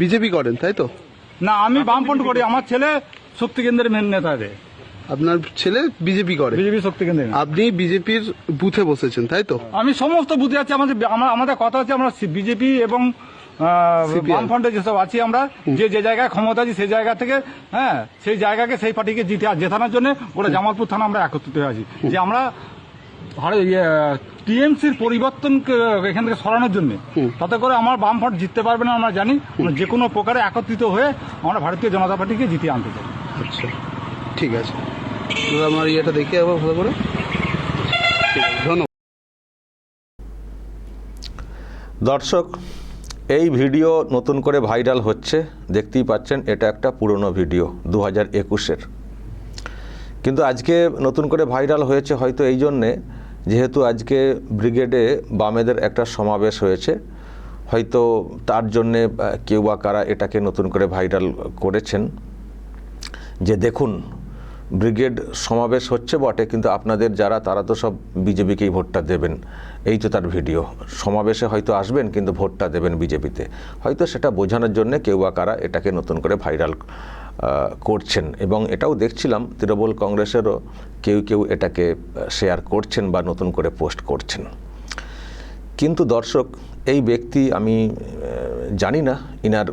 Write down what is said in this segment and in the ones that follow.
BJP করেন তাই তো? না আমি বামফ্রন্ট করি। আমার ছেলে শক্তি কেন্দ্রের মেন নেতা রে আপনার ছেলে বিজেপি করে। বিজেপি শক্তি কেন্দ্রে আপনি বিজেপির বুথে বসেছেন তাই তো? আমি সমস্ত বুথে আছি। আমাদের আমাদের কথা হচ্ছে আমরা বিজেপি এবং বামফ্রন্টে যেসব আছি আমরা যে যে জায়গায় ক্ষমতা আছি সেই জায়গা থেকে হ্যাঁ সেই জায়গাকে সেই পার্টিকে জিতে জেতানোর জন্য ওরা জামালপুর থানা আমরা একত্রিত হয়ে আছি। যে আমরা টিএমসির পরিবর্তনকে এখান থেকে সরানোর জন্য। তাতে করে আমার বামফ্রন্ট জিততে পারবে না আমরা জানি। আমরা যে কোনো প্রকারে একত্রিত হয়ে আমরা ভারতীয় জনতা পার্টিকে জিতিয়ে আনতে চাই। আচ্ছা। ঠিক আছে। আমার ইয়েটা দেখে যাব ভালো করে। ধন্যবাদ। দর্শক এই ভিডিও নতুন করে ভাইরাল হচ্ছে। দেখতেই পাচ্ছেন এটা একটা পুরনো ভিডিও দু হাজার একুশের। কিন্তু আজকে নতুন করে ভাইরাল হয়েছে হয়তো এই জন্যে যেহেতু আজকে ব্রিগেডে বামেদের একটা সমাবেশ হয়েছে, হয়তো তার জন্যে কেউ বা কারা এটাকে নতুন করে ভাইরাল করেছেন। যে দেখুন, ব্রিগেড সমাবেশ হচ্ছে বটে, কিন্তু আপনাদের যারা, তারা তো সব বিজেপিকেই ভোটটা দেবেন। এই তো তার ভিডিও। সমাবেশে হয়তো আসবেন, কিন্তু ভোটটা দেবেন বিজেপিতে। হয়তো সেটা বোঝানোর জন্য কেউ বা কারা এটাকে নতুন করে ভাইরাল করছেন। এবং এটাও দেখছিলাম, তৃণমূল কংগ্রেসেরও কেউ কেউ এটাকে শেয়ার করছেন বা নতুন করে পোস্ট করছেন। কিন্তু দর্শক, এই ব্যক্তি আমি জানি না ইনার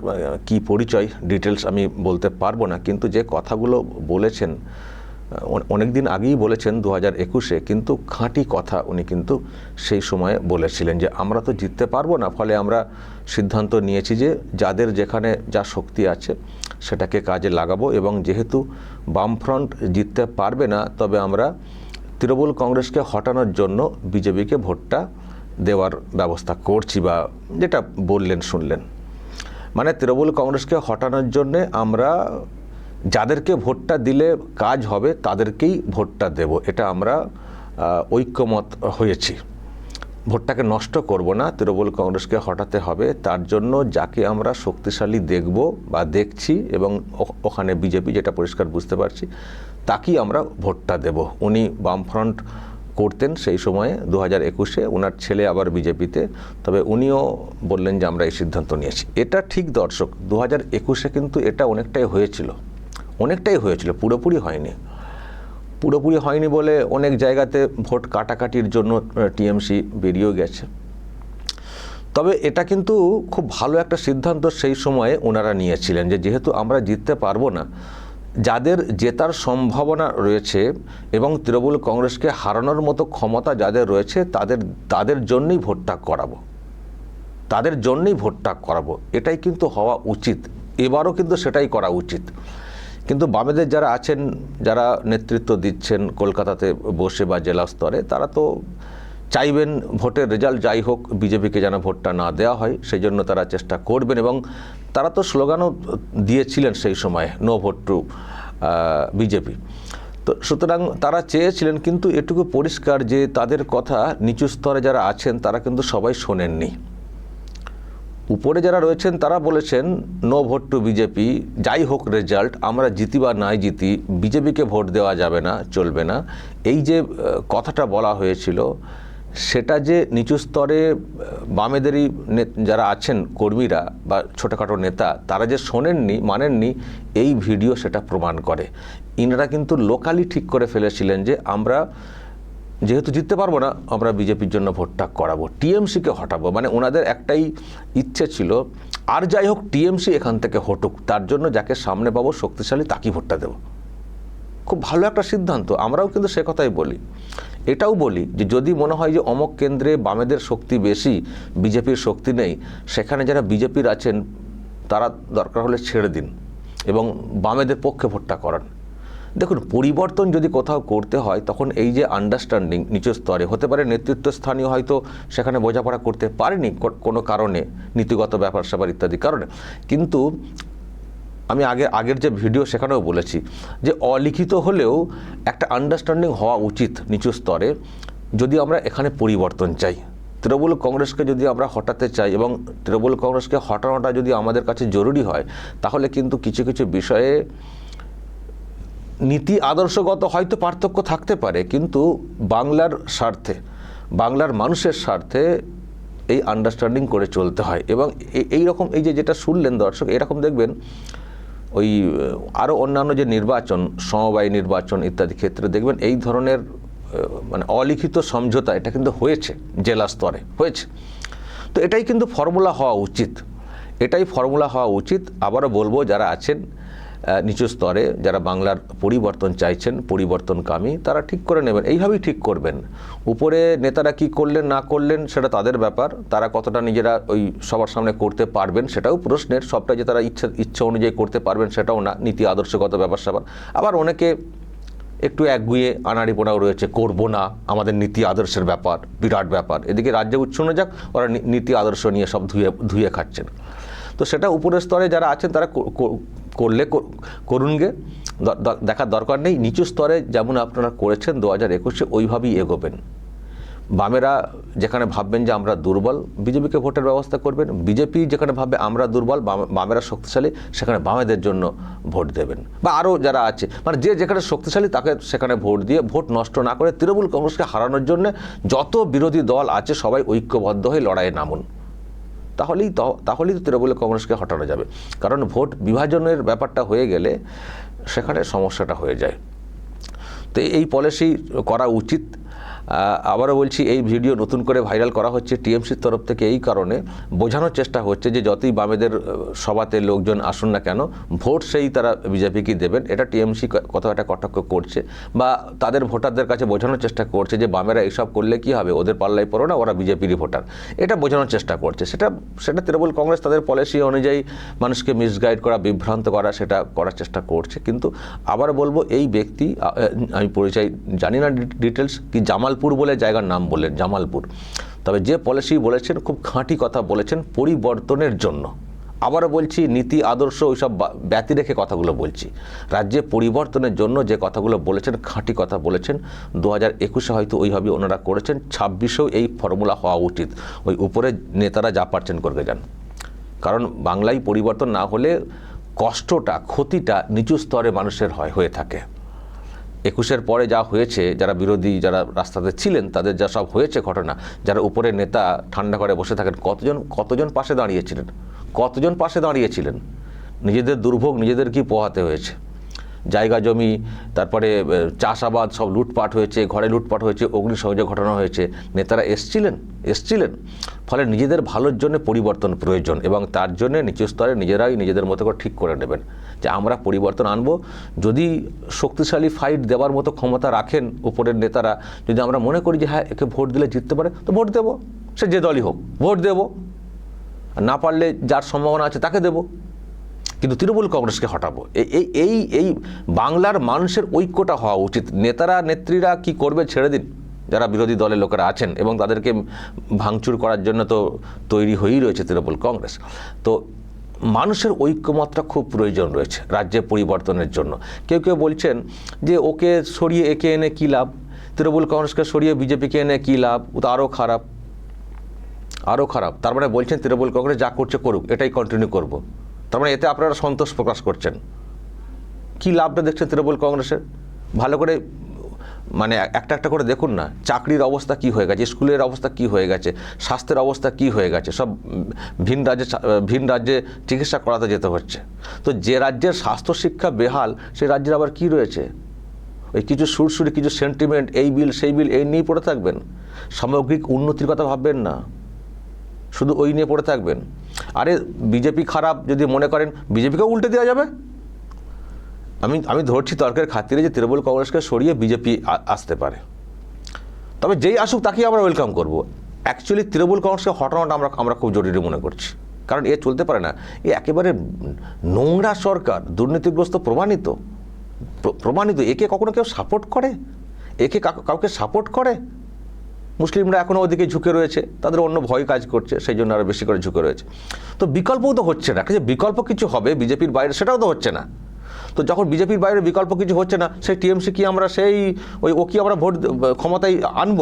কি পরিচয় ডিটেলস আমি বলতে পারব না। কিন্তু যে কথাগুলো বলেছেন অনেক দিন আগেই বলেছেন দু হাজার একুশে, কিন্তু খাঁটি কথা উনি কিন্তু সেই সময়ে বলেছিলেন যে, আমরা তো জিততে পারব না। ফলে আমরা সিদ্ধান্ত নিয়েছি যে, যাদের যেখানে যা শক্তি আছে সেটাকে কাজে লাগাবো এবং যেহেতু বামফ্রন্ট জিততে পারবে না, তবে আমরা তৃণমূল কংগ্রেসকে হটানোর জন্য বিজেপিকে ভোটটা দেওয়ার ব্যবস্থা করছি বা যেটা বললেন, শুনলেন। মানে তৃণমূল কংগ্রেসকে হটানোর জন্যে আমরা যাদেরকে ভোটটা দিলে কাজ হবে তাদেরকেই ভোটটা দেব, এটা আমরা ঐক্যমত হয়েছি। ভোটটাকে নষ্ট করব না, তৃণমূল কংগ্রেসকে হটাতে হবে। তার জন্য যাকে আমরা শক্তিশালী দেখব বা দেখছি এবং ওখানে বিজেপি যেটা পরিষ্কার বুঝতে পারছি, তাকেই আমরা ভোটটা দেব। উনি বামফ্রন্ট করতেন সেই সময়ে দু হাজার একুশে। ওনার ছেলে আবার বিজেপিতে। তবে উনিও বললেন যে আমরা এই সিদ্ধান্ত নিয়েছি। এটা ঠিক দর্শক দু হাজার একুশে কিন্তু এটা অনেকটাই হয়েছিল। অনেকটাই হয়েছিল, পুরোপুরি হয়নি। পুরোপুরি হয়নি বলে অনেক জায়গাতে ভোট কাটাকাটির জন্য টিএমসি বেরিয়েও গেছে। তবে এটা কিন্তু খুব ভালো একটা সিদ্ধান্ত সেই সময়ে ওনারা নিয়েছিলেন যে যেহেতু আমরা জিততে পারব না, যাদের জেতার সম্ভাবনা রয়েছে এবং তৃণমূল কংগ্রেসকে হারানোর মতো ক্ষমতা যাদের রয়েছে, তাদের তাদের জন্যই ভোটটা করাবো। তাদের জন্যই ভোটটা করাবো। এটাই কিন্তু হওয়া উচিত। এবারও কিন্তু সেটাই করা উচিত। কিন্তু বামেদের যারা আছেন, যারা নেতৃত্ব দিচ্ছেন কলকাতাতে বসে বা জেলা স্তরে, তারা তো চাইবেন ভোটের রেজাল্ট, যাই হোক বিজেপিকে যেন ভোটটা না দেওয়া হয় সেই জন্য তারা চেষ্টা করবেন এবং তারা তো স্লোগানও দিয়েছিলেন সেই সময়, নো ভোট টু বিজেপি। তো সুতরাং তারা চেয়েছিলেন, কিন্তু এটুকু পরিষ্কার যে তাদের কথা নিচু স্তরে যারা আছেন, তারা কিন্তু সবাই শোনেননি। উপরে যারা রয়েছেন, তারা বলেছেন, নো ভোট টু বিজেপি, যাই হোক রেজাল্ট, আমরা জিতি বা নাই জিতি, বিজেপিকে ভোট দেওয়া যাবে না, চলবে না। এই যে কথাটা বলা হয়েছিল, সেটা যে নিচু স্তরে বামেদেরই যারা আছেন, কর্মীরা বা ছোটোখাটো নেতা, তারা যে শোনেননি, মানেননি, এই ভিডিও সেটা প্রমাণ করে। ইনারা কিন্তু লোকালি ঠিক করে ফেলেছিলেন যে, আমরা যেহেতু জিততে পারব না, আমরা বিজেপির জন্য ভোটটা করাবো। টিএমসিকে হটাবো। মানে ওনাদের একটাই ইচ্ছে ছিল, আর যাই হোক, টিএমসি এখান থেকে হটুক, তার জন্য যাকে সামনে পাবো, শক্তিশালী, তাকেই ভোটটা দেবো। খুব ভালো একটা সিদ্ধান্ত, আমরাও কিন্তু সে কথাই বলি। এটাও বলি যে, যদি মনে হয় যে, অমক কেন্দ্রে বামেদের শক্তি বেশি, বিজেপির শক্তি নেই, সেখানে যারা বিজেপির আছেন, তারা দরকার হলে ছেড়ে দিন এবং বামেদের পক্ষে ভোটটা করান। দেখুন, পরিবর্তন যদি কোথাও করতে হয়, তখন এই যে আন্ডারস্ট্যান্ডিং নিচু স্তরে, হতে পারে নেতৃত্ব স্থানীয় হয়তো সেখানে বোঝাপড়া করতে পারেনি কোনো কারণে, নীতিগত ব্যাপার স্যাপার ইত্যাদি কারণে। কিন্তু আমি আগে, আগের যে ভিডিও সেখানেও বলেছি যে অলিখিত হলেও একটা আন্ডারস্ট্যান্ডিং হওয়া উচিত নিচু স্তরে, যদি আমরা এখানে পরিবর্তন চাই। তৃণমূল কংগ্রেসকে যদি আমরা হটাতে চাই এবং তৃণমূল কংগ্রেসকে হটানোটা যদি আমাদের কাছে জরুরি হয়, তাহলে কিন্তু কিছু কিছু বিষয়ে নীতি আদর্শগত হয়তো পার্থক্য থাকতে পারে, কিন্তু বাংলার স্বার্থে, বাংলার মানুষের স্বার্থে এই আন্ডারস্ট্যান্ডিং করে চলতে হয়। এবং এই রকম এই যে যেটা শুনলেন দর্শক, এরকম দেখবেন ওই আরও অন্যান্য যে নির্বাচন, সমবায় নির্বাচন ইত্যাদি ক্ষেত্রে দেখবেন এই ধরনের মানে অলিখিত সমঝোতা, এটা কিন্তু হয়েছে জেলা স্তরে, হয়েছে। তো এটাই কিন্তু ফর্মুলা হওয়া উচিত। এটাই ফর্মুলা হওয়া উচিত। আবারও বলব, যারা আছেন নিচু স্তরে যারা বাংলার পরিবর্তন চাইছেন, পরিবর্তনকামী, তারা ঠিক করে নেবেন। এইভাবেই ঠিক করবেন। উপরে নেতারা কি করলেন, না করলেন, সেটা তাদের ব্যাপার। তারা কতটা নিজেরা ওই সবার সামনে করতে পারবেন, সেটাও প্রশ্নের। সবটা যে তারা ইচ্ছা ইচ্ছা অনুযায়ী করতে পারবেন, সেটাও না। নীতি আদর্শগত ব্যাপার স্যাপার। আবার অনেকে একটু একগুয়ে আনাড়িপোনাও রয়েছে, করব না, আমাদের নীতি আদর্শের ব্যাপার, বিরাট ব্যাপার। এদিকে রাজ্যে উচ্ছন্ন যাক, ওরা নীতি আদর্শ নিয়ে সব ধুয়ে ধুয়ে খাচ্ছেন। তো সেটা উপরের স্তরে যারা আছেন, তারা করলে কর- করুনগে। দেখার দরকার নেই। নিচু স্তরে যেমন আপনারা করেছেন দু হাজার একুশে, ওইভাবেই এগোবেন। বামেরা যেখানে ভাববেন যে আমরা দুর্বল, বিজেপিকে ভোটের ব্যবস্থা করবেন। বিজেপি যেখানে ভাববে আমরা দুর্বল, বাম- বামেরা শক্তিশালী, সেখানে বামেদের জন্য ভোট দেবেন। বা আরও যারা আছে মানে যে যেখানে শক্তিশালী তাকে সেখানে ভোট দিয়ে ভোট নষ্ট না করে তৃণমূল কংগ্রেসকে হারানোর জন্য যত বিরোধী দল আছে সবাই ঐক্যবদ্ধ হয়ে লড়াইয়ে নামুন। তাহলেই তাহলেই তো তৃণমূল কংগ্রেসকে হটানো যাবে। কারণ ভোট বিভাজনের ব্যাপারটা হয়ে গেলে সেখানে সমস্যাটা হয়ে যায়। তো এই পলিসি করা উচিত। আবারও বলছি, এই ভিডিও নতুন করে ভাইরাল করা হচ্ছে টিএমসির তরফ থেকে এই কারণে। বোঝানোর চেষ্টা হচ্ছে যে যতই বামেদের সভাতে লোকজন আসুন না কেন, ভোট সেই তারা বিজেপিকে দেবেন। এটা টিএমসি কত একটা কটাক্ষ করছে বা তাদের ভোটারদের কাছে বোঝানোর চেষ্টা করছে যে বামেরা এইসব করলে কি হবে, ওদের পাল্লায় পড়ো না, ওরা বিজেপিরই ভোটার। এটা বোঝানোর চেষ্টা করছে। সেটা সেটা তৃণমূল কংগ্রেস তাদের পলিসি অনুযায়ী মানুষকে মিসগাইড করা, বিভ্রান্ত করা, সেটা করার চেষ্টা করছে। কিন্তু আবার বলব, এই ব্যক্তি আমি পরিচয় জানি না ডিটেলস কি জামালপুর বলে জায়গার নাম বললেন, জামালপুর। তবে যে পলিসি বলেছেন, খুব খাঁটি কথা বলেছেন পরিবর্তনের জন্য। আবারও বলছি, নীতি, আদর্শ ওইসব ব্যতি রেখে কথাগুলো বলছি। রাজ্যে পরিবর্তনের জন্য যে কথাগুলো বলেছেন, খাঁটি কথা বলেছেন দু হাজার একুশে হয়তো ওইভাবে ওনারা করেছেন, ছাব্বিশেও এই ফর্মুলা হওয়া উচিত। ওই উপরে নেতারা যা পারছেন করবে যান। কারণ বাংলায় পরিবর্তন না হলে কষ্টটা, ক্ষতিটা নিচু স্তরে মানুষের হয়, হয়ে থাকে। একুশের পরে যা হয়েছে, যারা বিরোধী যারা রাস্তাতে ছিলেন, তাদের যা সব হয়েছে ঘটনা, যারা উপরে নেতা ঠান্ডা করে বসে থাকেন, কতজন কতজন পাশে দাঁড়িয়েছিলেন? কতজন পাশে দাঁড়িয়েছিলেন? নিজেদের দুর্ভোগ নিজেদের কি পোহাতে হয়েছে? জায়গা জমি, তারপরে চাষাবাদ সব লুটপাট হয়েছে, ঘরে লুটপাট হয়েছে, অগ্নিসংযোগ ঘটনা হয়েছে। নেতারা এসছিলেন এসছিলেন। ফলে নিজেদের ভালোর জন্য পরিবর্তন প্রয়োজন এবং তার জন্য নিচু স্তরে নিজেরাই নিজেদের মতো করে ঠিক করে নেবেন। যে আমরা পরিবর্তন আনব, যদি শক্তিশালী ফাইট দেওয়ার মতো ক্ষমতা রাখেন উপরের নেতারা, যদি আমরা মনে করি যে হ্যাঁ একে ভোট দিলে জিততে পারে, তো ভোট দেবো। সে যে দলই হোক, ভোট দেবো। না পারলে যার সম্ভাবনা আছে তাকে দেবো। কিন্তু তৃণমূল কংগ্রেসকে হটাবো। এই এই এই বাংলার মানুষের ঐক্যটা হওয়া উচিত। নেতারা, নেত্রীরা কি করবে ছেড়ে দিন? যারা বিরোধী দলের লোকেরা আছেন এবং তাদেরকে ভাঙচুর করার জন্য তো তৈরি হয়েই রয়েছে তৃণমূল কংগ্রেস। তো মানুষের ঐক্যমতটা খুব প্রয়োজন রয়েছে রাজ্যে পরিবর্তনের জন্য। কেউ কেউ বলছেন যে ওকে সরিয়ে একে এনে কী লাভ? তৃণমূল কংগ্রেসকে সরিয়ে বিজেপিকে এনে কী লাভ? ও তো আরও খারাপ। আরও খারাপ। তার মানে বলছেন তৃণমূল কংগ্রেস যা করছে করুক, এটাই কন্টিনিউ করব। তার মানে এতে আপনারা সন্তোষ প্রকাশ করছেন। কি লাভটা দেখছেন তৃণমূল কংগ্রেসের? ভালো করে মানে একটা একটা করে দেখুন না, চাকরির অবস্থা কি হয়ে গেছে, স্কুলের অবস্থা কি হয়ে গেছে, স্বাস্থ্যের অবস্থা কি হয়ে গেছে, সব ভিন রাজ্যে ভিন রাজ্যে চিকিৎসা করাতে যেতে হচ্ছে। তো যে রাজ্যের স্বাস্থ্য শিক্ষা বেহাল সেই রাজ্যের আবার কি রয়েছে? ওই কিছু সুরসুরি কিছু সেন্টিমেন্ট এই বিল, সেই বিল, এই নিয়েই পড়ে থাকবেন। সামগ্রিক উন্নতির কথা ভাববেন না। শুধু ওই নিয়ে পড়ে থাকবেন। আরে বিজেপি খারাপ, যদি মনে করেন, বিজেপিকেও উল্টে দেওয়া যাবে? আমি আমি ধরছি তর্কের খাতিরে যে তৃণমূল কংগ্রেসকে সরিয়ে বিজেপি আসতে পারে। তবে যেই আসুক, তাকেই আমরা ওয়েলকাম করব। অ্যাকচুয়ালি তৃণমূল কংগ্রেসকে হটানোটা আমরা আমরা খুব জরুরি মনে করছি। কারণ এ চলতে পারে না। এ একেবারে নোংরা সরকার, দুর্নীতিগ্রস্ত, প্রমাণিত। প্রমাণিত। একে কখনো কেউ সাপোর্ট করে? একে কাউ- কাউকে সাপোর্ট করে? মুসলিমরা এখনও ওদিকে ঝুঁকে রয়েছে, তাদের অন্য ভয় কাজ করছে, সেই জন্য আরও বেশি করে ঝুঁকে রয়েছে। তো বিকল্পও তো হচ্ছে না যে বিকল্প কিছু হবে বিজেপির বাইরে, সেটাও তো হচ্ছে না। তো যখন বিজেপির বাইরে বিকল্প কিছু হচ্ছে না, সেই টিএমসি কি আমরা সেই, ওই, ও কি আমরা ভোট, ক্ষমতায় আনব?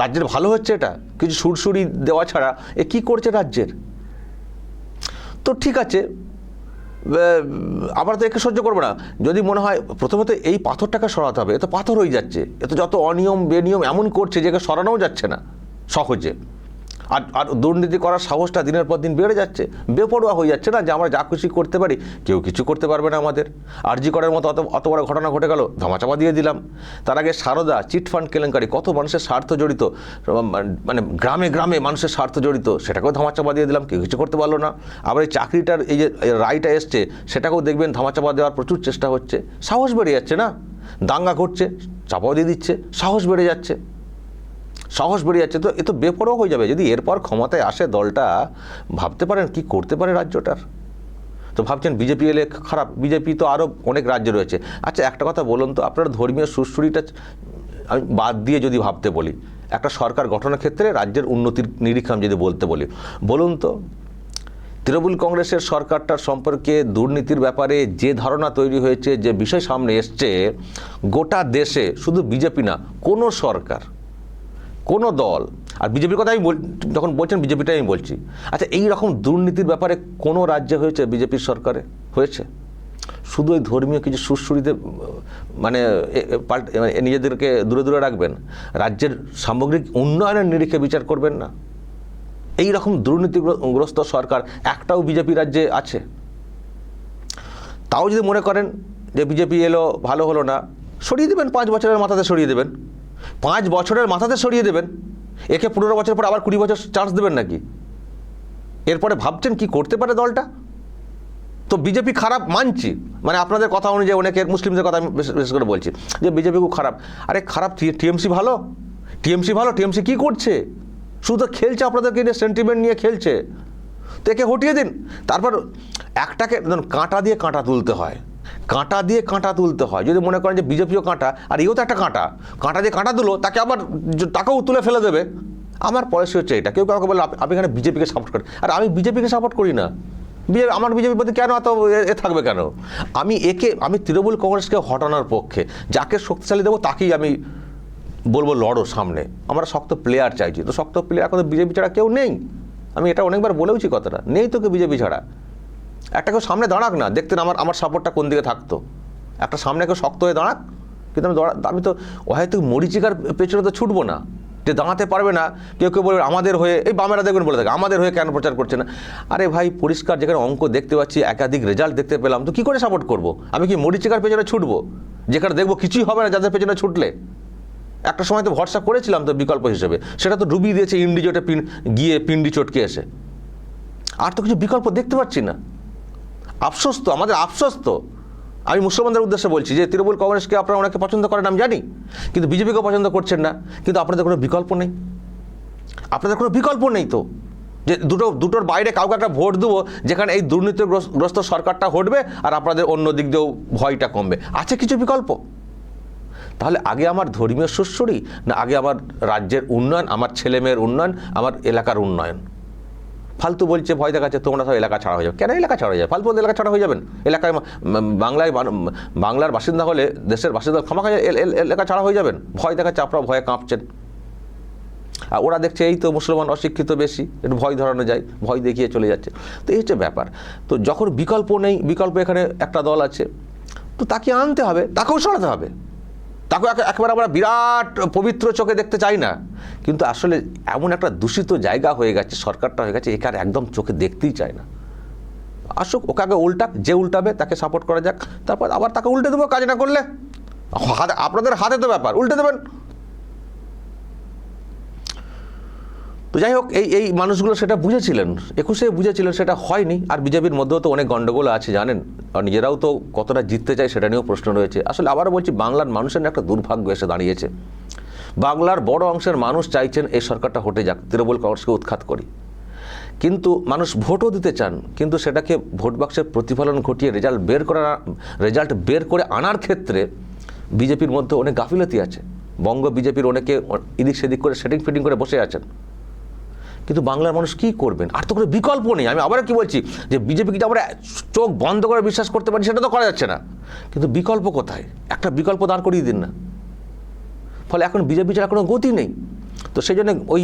রাজ্যের ভালো হচ্ছে এটা? কিছু সুরসুরি দেওয়া ছাড়া, এ কী করছে রাজ্যের? তো ঠিক আছে আমরা তো একে সহ্য করব না। যদি মনে হয় প্রথমত এই পাথরটাকে সরাতে হবে, এ তো পাথর হয়ে যাচ্ছে, এ তো যত অনিয়ম, বেনিয়ম এমন করছে যে সরানোও যাচ্ছে না সহজে। আর আর দুর্নীতি করার সাহসটা দিনের পর দিন বেড়ে যাচ্ছে। বেপরোয়া হয়ে যাচ্ছে না যে আমরা যা খুশি করতে পারি, কেউ কিছু করতে পারবে না আমাদের। আরজি করার মতো অত অত বড় ঘটনা ঘটে গেল, ধামাচাপা দিয়ে দিলাম। তার আগে সারদা, চিটফান্ড কেলেঙ্কারি, কত মানুষের স্বার্থ জড়িত মানে গ্রামে গ্রামে মানুষের স্বার্থ জড়িত, সেটাকেও ধামাচাপা দিয়ে দিলাম, কেউ কিছু করতে পারল না। আবার এই চাকরিটার এই যে রায়টা এসছে, সেটাকেও দেখবেন ধামাচাপা দেওয়ার প্রচুর চেষ্টা হচ্ছে। সাহস বেড়ে যাচ্ছে না? দাঙ্গা ঘটছে, চাপাও দিয়ে দিচ্ছে, সাহস বেড়ে যাচ্ছে। সাহস বেড়ে যাচ্ছে, তো এ তো বেপরোয়া হয়ে যাবে। যদি এরপর ক্ষমতায় আসে দলটা, ভাবতে পারেন কি করতে পারে রাজ্যটার? তো ভাবছেন বিজেপি এলে খারাপ, বিজেপি তো আরও অনেক রাজ্যে রয়েছে। আচ্ছা একটা কথা বলুন তো, আপনার ধর্মীয় সুশ্রুরিটা আমি বাদ দিয়ে যদি ভাবতে বলি, একটা সরকার গঠনের ক্ষেত্রে রাজ্যের উন্নতির নিরীক্ষা যদি বলতে বলি, বলুন তো, তৃণমূল কংগ্রেসের সরকারটার সম্পর্কে দুর্নীতির ব্যাপারে যে ধারণা তৈরি হয়েছে, যে বিষয় সামনে এসছে, গোটা দেশে শুধু বিজেপি না, কোনো সরকার কোনো দল, আর বিজেপির কথা আমি যখন বলছেন বিজেপিটাই আমি বলছি। আচ্ছা এই রকম দুর্নীতির ব্যাপারে কোনো রাজ্যে হয়েছে বিজেপির সরকারে? হয়েছে? শুধু ওই ধর্মীয় কিছু সুরসুরিতে মানে মানে নিজেদেরকে দূরে দূরে রাখবেন? রাজ্যের সামগ্রিক উন্নয়নের নিরিখে বিচার করবেন না? এই রকম দুর্নীতিগ্রস্ত সরকার একটাও বিজেপি রাজ্যে আছে? তাও যদি মনে করেন যে বিজেপি এলো, ভালো হলো না, সরিয়ে দেবেন, পাঁচ বছরের মাথাতে সরিয়ে দেবেন। পাঁচ বছরের মাথাতে সরিয়ে দেবেন। একে পনেরো বছর পর আবার কুড়ি বছর চান্স দেবেন নাকি? এরপরে ভাবছেন কি করতে পারে দলটা? তো বিজেপি খারাপ মানছি। মানে আপনাদের কথা অনুযায়ী অনেকের মুসলিমদের কথা আমি বিশেষ করে বলছি যে বিজেপি খুব খারাপ। আরে খারাপ টিএমসি ভালো? টিএমসি ভালো? টিএমসি কি করছে? শুধু খেলছে আপনাদেরকে নিয়ে সেন্টিমেন্ট নিয়ে খেলছে। তো একে হটিয়ে দিন। তারপর একটাকে কাঁটা দিয়ে কাঁটা তুলতে হয়। কাঁটা দিয়ে কাঁটা তুলতে হয়। যদি মনে করেন যে বিজেপিও কাঁটা, আর এও তো একটা কাঁটা কাঁটা দিয়ে কাঁটা তুলো, তাকে আবার তাকেও তুলে ফেলে দেবে। আমার পলিসি হচ্ছে এটা। কেউ কাউকে বলে আপ- আপনি এখানে বিজেপিকে সাপোর্ট করেন আর আমি বিজেপিকে সাপোর্ট করি না। বিজেপি আমার বিজেপির প্রতি কেন এত এ থাকবে কেন? আমি একে, আমি তৃণমূল কংগ্রেসকে হটানোর পক্ষে, যাকে শক্তিশালী দেবো তাকেই আমি বলব লড়ো সামনে। আমরা শক্ত প্লেয়ার চাইছি। তো শক্ত প্লেয়ার এখন বিজেপি ছাড়া কেউ নেই। আমি এটা অনেকবার বলেওছি কথাটা। নেই তোকে বিজেপি ছাড়া। একটা কেউ সামনে দাঁড়াক না, দেখতেন আমার আমার সাপোর্টটা কোন দিকে থাকতো। একটা সামনে কেউ শক্ত হয়ে দাঁড়াক, কিন্তু আমি দাঁড়া আমি তো হয়তো মরিচিকার পেছনে তো ছুটবো না, যে দাঁড়াতে পারবে না, কেউ কেউ বলবে আমাদের হয়ে, এই বামেরা দেখবেন বলে থাকে, আমাদের হয়ে কেন প্রচার করছে না? আরে ভাই, পরিষ্কার যেখানে অঙ্ক দেখতে পাচ্ছি, একাধিক রেজাল্ট দেখতে পেলাম, তো কী করে সাপোর্ট করব? আমি কি মরিচিকার পেছনে ছুটবো? যেখানে দেখব কিছুই হবে না, যাদের পেছনে ছুটলে। একটা সময় তো ভরসা করেছিলাম তো বিকল্প হিসেবে, সেটা তো ডুবিয়ে দিয়েছে ইন্ডিজোটে পিন গিয়ে পিন্ডি চটকে এসে। আর তো কিছু বিকল্প দেখতে পাচ্ছি না। আফসোস তো, আমাদের আফসোস তো। আমি মুসলমানদের উদ্দেশ্যে বলছি যে তৃণমূল কংগ্রেসকে আপনারা ওনাকে পছন্দ করেন, আমি জানি। কিন্তু বিজেপিকেও পছন্দ করছেন না। কিন্তু আপনাদের কোনো বিকল্প নেই। আপনাদের কোনো বিকল্প নেই তো। যে দুটো, দুটোর বাইরে কাউকে একটা ভোট দেবো, যেখানে এই দুর্নীতিগ্রস্ত সরকারটা হটবে আর আপনাদের অন্য দিক দিয়েও ভয়টা কমবে। আছে কিছু বিকল্প? তাহলে আগে আমার ধর্মীয় সুশ্রুরি না আগে আমার রাজ্যের উন্নয়ন, আমার ছেলেমেয়ের উন্নয়ন, আমার এলাকার উন্নয়ন? ফালতু বলছে, ভয় দেখাচ্ছে, তোমরা সব এলাকা ছাড়া হয়ে যাবে। কেন এলাকা ছাড়া হয়ে যাবে? ফালতু এলাকা ছাড়া হয়ে যাবেন? এলাকায় বাংলায় বাংলার বাসিন্দা হলে, দেশের বাসিন্দা ক্ষমা এলাকা ছাড়া হয়ে যাবেন? ভয় দেখাচ্ছে আপনারা ভয়ে কাঁপছেন। আর ওরা দেখছে, এই তো মুসলমান অশিক্ষিত বেশি, একটু ভয় ধরানো যায়, ভয় দেখিয়ে চলে যাচ্ছে। তো এই হচ্ছে ব্যাপার। তো যখন বিকল্প নেই, বিকল্প এখানে একটা দল আছে, তো তাকে আনতে হবে, তাকেও সরাতে হবে। তাকে একবার আমরা বিরাট পবিত্র চোখে দেখতে চাই না। কিন্তু আসলে এমন একটা দূষিত জায়গা হয়ে গেছে, সরকারটা হয়ে গেছে এখানে একদম চোখে দেখতেই চায় না। আসুক, ওকে আগে উল্টাক যে উল্টাবে তাকে সাপোর্ট করা যাক, তারপর আবার তাকে উল্টে দেবো, কাজ না করলে। আপনাদের হাতে তো ব্যাপার, উল্টে দেবেন। তো যাই হোক, এই এই মানুষগুলো সেটা বুঝেছিলেন। একুশে বুঝেছিলেন সেটা হয়নি, আর বিজেপির মধ্যেও তো অনেক গণ্ডগোল আছে, জানেন? আর নিজেরাও তো কতটা জিততে চায় সেটা নিয়েও প্রশ্ন রয়েছে। আসলে আবারও বলছি, বাংলার মানুষের একটা দুর্ভাগ্য এসে দাঁড়িয়েছে। বাংলার বড় অংশের মানুষ চাইছেন এই সরকারটা হটে যাক, তৃণমূল কংগ্রেসকে উৎখাত করি। কিন্তু মানুষ ভোটও দিতে চান, কিন্তু সেটাকে ভোট বাক্সের প্রতিফলন ঘটিয়ে রেজাল্ট বের করা, রেজাল্ট বের করে আনার ক্ষেত্রে বিজেপির মধ্যে অনেক গাফিলতি আছে। বঙ্গ বিজেপির অনেকে এদিক সেদিক করে সেটিং ফিটিং করে বসে আছেন। কিন্তু বাংলার মানুষ কি করবেন? আর তো কোনো বিকল্প নেই। আমি আবার কি বলছি যে বিজেপিকে যে আমরা চোখ বন্ধ করে বিশ্বাস করতে পারি, সেটা তো করা যাচ্ছে না। কিন্তু বিকল্প কোথায়? একটা বিকল্প দাঁড় করিয়ে দিন না। ফলে এখন বিজেপি ছাড়া কোনো গতি নেই। তো সেই জন্য ওই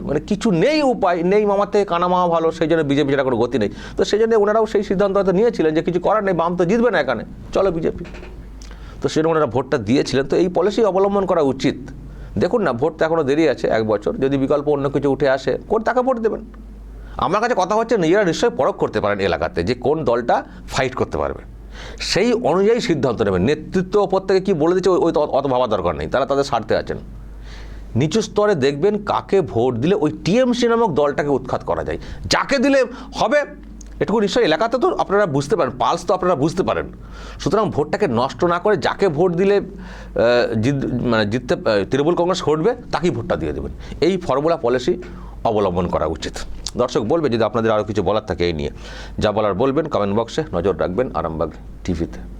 মানে কিছু নেই উপায়, নেই থেকে কানা মামা ভালো, সেই জন্য বিজেপি ছাড়া কোনো গতি নেই। তো সেই জন্য ওনারাও সেই সিদ্ধান্ত হয়তো নিয়েছিলেন যে কিছু করার নেই, বাম তো জিতবে না এখানে। চলো বিজেপি। তো সেজন্য ওনারা ভোটটা দিয়েছিলেন। তো এই পলিসি অবলম্বন করা উচিত। দেখুন না, ভোট তো এখনও দেরি আছে, এক বছর। যদি বিকল্প অন্য কিছু উঠে আসে কোন তাকে ভোট দেবেন। আমার কাছে কথা হচ্ছে, নিজেরা নিশ্চয়ই পরখ করতে পারেন এলাকাতে যে কোন দলটা ফাইট করতে পারবে। সেই অনুযায়ী সিদ্ধান্ত নেবেন। নেতৃত্ব ওপর থেকে কী বলে দিচ্ছে, ওই- অত ভাবা দরকার নেই। তারা তাদের স্বার্থে আছেন। নিচু স্তরে দেখবেন কাকে ভোট দিলে ওই টিএমসি নামক দলটাকে উৎখাত করা যায়। যাকে দিলে হবে এটুকু নিশ্চয়ই এলাকাতে তো আপনারা বুঝতে পারেন, পালস তো আপনারা বুঝতে পারেন। সুতরাং ভোটটাকে নষ্ট না করে যাকে ভোট দিলে জিত- মানে জিততে তৃণমূল কংগ্রেস ঘটবে, তাকেই ভোটটা দিয়ে দেবেন। এই ফর্মুলা পলিসি অবলম্বন করা উচিত। দর্শক বলবে, যদি আপনাদের আরও কিছু বলার থাকে এই নিয়ে। যা বলার বলবেন কমেন্ট বক্সে নজর রাখবেন আরামবাগ টিভিতে।